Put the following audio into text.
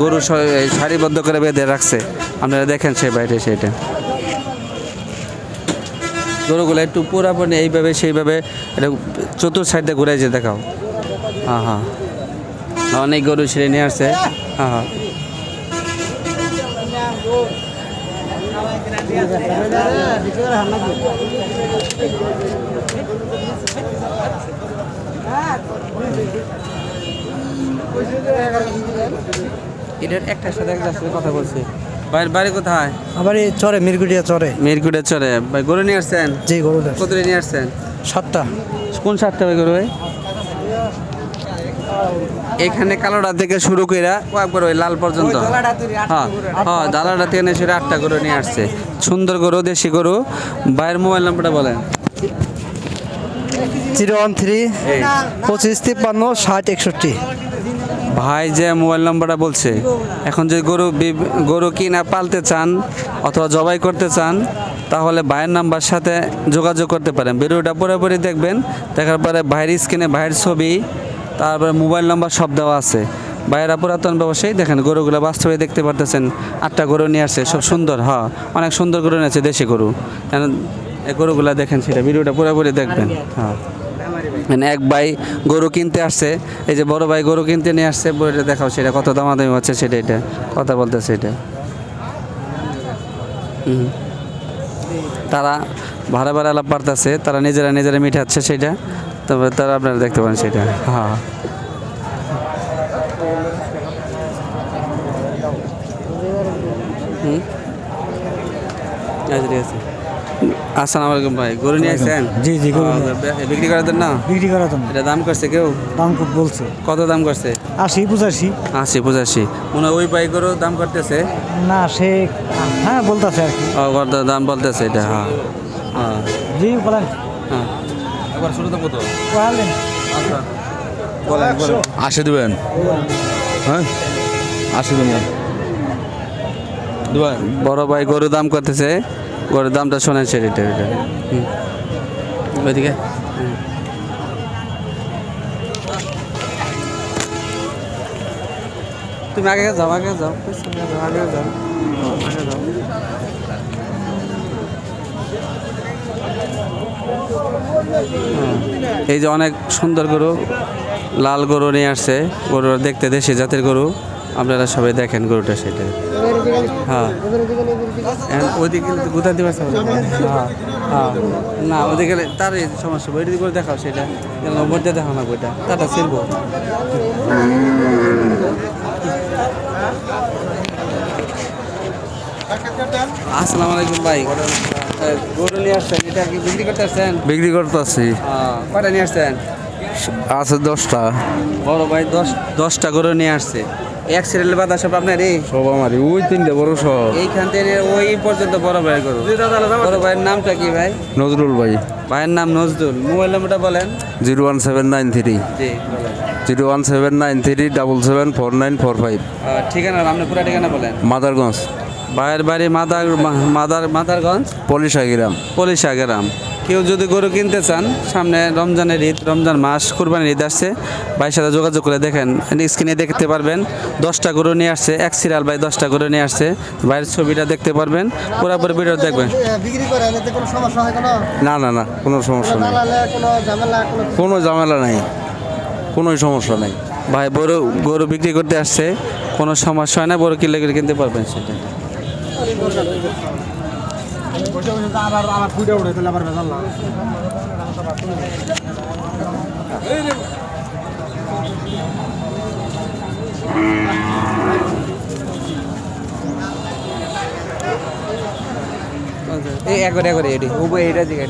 গরু সারিবদ্ধ করে বেঁধে রাখছে। আপনারা দেখেন সেই বাইরে সেইটা। গরুগুলো একটু পুরাপুরি এইভাবে সেইভাবে এটা চতুর সাইডে ঘুরে যে দেখাও। হ্যাঁ হ্যাঁ। অনেক গরু ছিঁড়ে নিয়ে আসছে। হ্যাঁ হ্যাঁ। এটার একটার সাথে একটার সাথে কথা বলছি। বাইরের বাড়ি কোথায়? আবার এই চরে মিরগুটিয়া চরে। মিরকুটে চলে ভাই গরু নিয়ে আসছেন? যে গরুটা কত নিয়ে আসছেন? সাতটা। কোন সাতটা ভাই গরু ভাই? এখানে কালোটা থেকে শুরু করে একবার ওই লাল পর্যন্ত। হ্যাঁ হ্যাঁ দালাটা থেকে নিয়ে শুরু আটটা গরু নিয়ে আসছে। সুন্দর গরু দেশি গরু। ভাইয়ের মোবাইল নাম্বারটা বলেন। জিরো ওয়ান থ্রি পঁচিশ তিপ্পান্ন ষাট একষট্টি। ভাই যে মোবাইল নাম্বারটা বলছে, এখন যদি গরু গরু কিনা পালতে চান অথবা জবাই করতে চান, তাহলে ভাইয়ের নাম্বার সাথে যোগাযোগ করতে পারেন। ভিডিওটা পুরোপুরি দেখবেন, দেখার পরে ভাইয়ের স্ক্রিনে ভাইয়ের ছবি, তারপরে মোবাইল নাম্বার সব দেওয়া আছে। ভাইয়েরা পুরাতন ব্যবসায়ী, দেখেন গরুগুলো বাস্তবে দেখতে পারতেছেন, আটটা গরু নিয়ে আসছে, সব সুন্দর হ্যাঁ অনেক সুন্দর গরু নিয়েছে দেশি গরু। এখন এই গরুগুলো দেখেন সেটা, ভিডিওটা পুরোপুরি দেখবেন হ্যাঁ। মানে এক ভাই গরু কিনতে আসছে এই যে বড় ভাই গরু কিনতে নিয়ে আসছে বইটা দেখাও সেটা কত দামাদামি হচ্ছে সেটা এটা কথা বলতেছে এটা। তারা ভাড়া ভাড়া লাভ পারতেছে তারা নিজেরা নিজেরা মিঠাচ্ছে সেটা তবে তারা আপনারা দেখতে পারেন সেটা। হ্যাঁ। হুম। আচ্ছা ঠিক আছে। আসসালামু আলাইকুম ভাই গরু নিয়ে আসছেন? জি, জি, গরু বিক্রি করার জন্য? বিক্রি করার জন্য। এটা দাম করছে কেউ? দাম খুব বলছে। কত দাম করছে? আশি পঁচাশি। আশি পঁচাশি। মনে ওই বাইকেরও দাম করতেছে? না সে হ্যাঁ বলতেছে আর কি। ও কত দাম বলতেছে এটা হ্যাঁ। হ্যাঁ। জি বলেন। হ্যাঁ। একবার শুরুতে কত? বলেন। আশি দেবেন? হ্যাঁ? আশি দেবেন। দেবেন বড় ভাই গরু দাম করতেছে গরুর দামটা শোনেন সেটা এটা হুম। ওইদিকে? তুমি আগে যাও আগে যাও আগে যাও আগে যাও। এই যে অনেক সুন্দর গরু লাল গরু নিয়ে আসছে গরু দেখতে দেশি জাতের গরু। আপনারা সবাই দেখেন গরুটা সেটা। হ্যাঁ। ওইদিকে গেলে তো কোথা দিতে পারছে হ্যাঁ হ্যাঁ। না ওইদিকে গেলে তার সমস্যা ওইদিকে করে দেখাও সেটা। মধ্যে দেখাও না বইটা তাটা ছিলবো আসসালামু আলাইকুম ভাই। গরু নিয়ে আসছেন। এটা কি বিক্রি করতে আসছেন? বিক্রি করতেছি হ্যাঁ, কয়টা নিয়ে আসছেন? আছে দশটা। বড় ভাই দশ দশটা গরু নিয়ে আসছে। এক সিরিয়াল বাদা সব আপনার এই সব আমারই ওই তিনটে বড় সব এইখান থেকে ওই পর্যন্ত বড় ভাইয়ের নামটা কি ভাই? নজরুল ভাই। ভাইয়ের নাম নজরুল। মোবাইল নাম্বারটা বলেন। Zero one seven nine three. জি zero one seven nine three double seven four nine four five. আহ, ঠিকানা আপনার পুরা ঠিকানা বলেন। মাদারগঞ্জ। ভাইয়ের বাড়ি মাদার মাদার মাদারগঞ্জ? পলিশা গ্রাম পলিশা গ্রাম কেউ যদি গরু কিনতে চান, সামনে রমজানের ঈদ, রমজান মাস, কুরবানির ঈদ আসছে, ভাইয়ের সাথে যোগাযোগ করে দেখেন স্ক্রিনে দেখতে পারবেন, দশটা গরু নিয়ে আসছে, এক সিরিয়াল ভাই দশটা গরু নিয়ে আসছে, ভাইয়ের ছবিটা দেখতে পারবেন, পুরোপুরি ভিডিও দেখবেন। না না না, কোনো সমস্যা নেই। কোনো ঝামেলা নাই কোনো সমস্যা নেই। ভাই গরু গরু বিক্রি করতে আসছে, কোনো সমস্যা হয় না কিনলে কিনলে কিনতে পারবেন সেটা। আবার আবার ফুটে উঠে তাহলে আবার ভেজাল না এই একবারে একবারে এটি উপরে এটা দিকে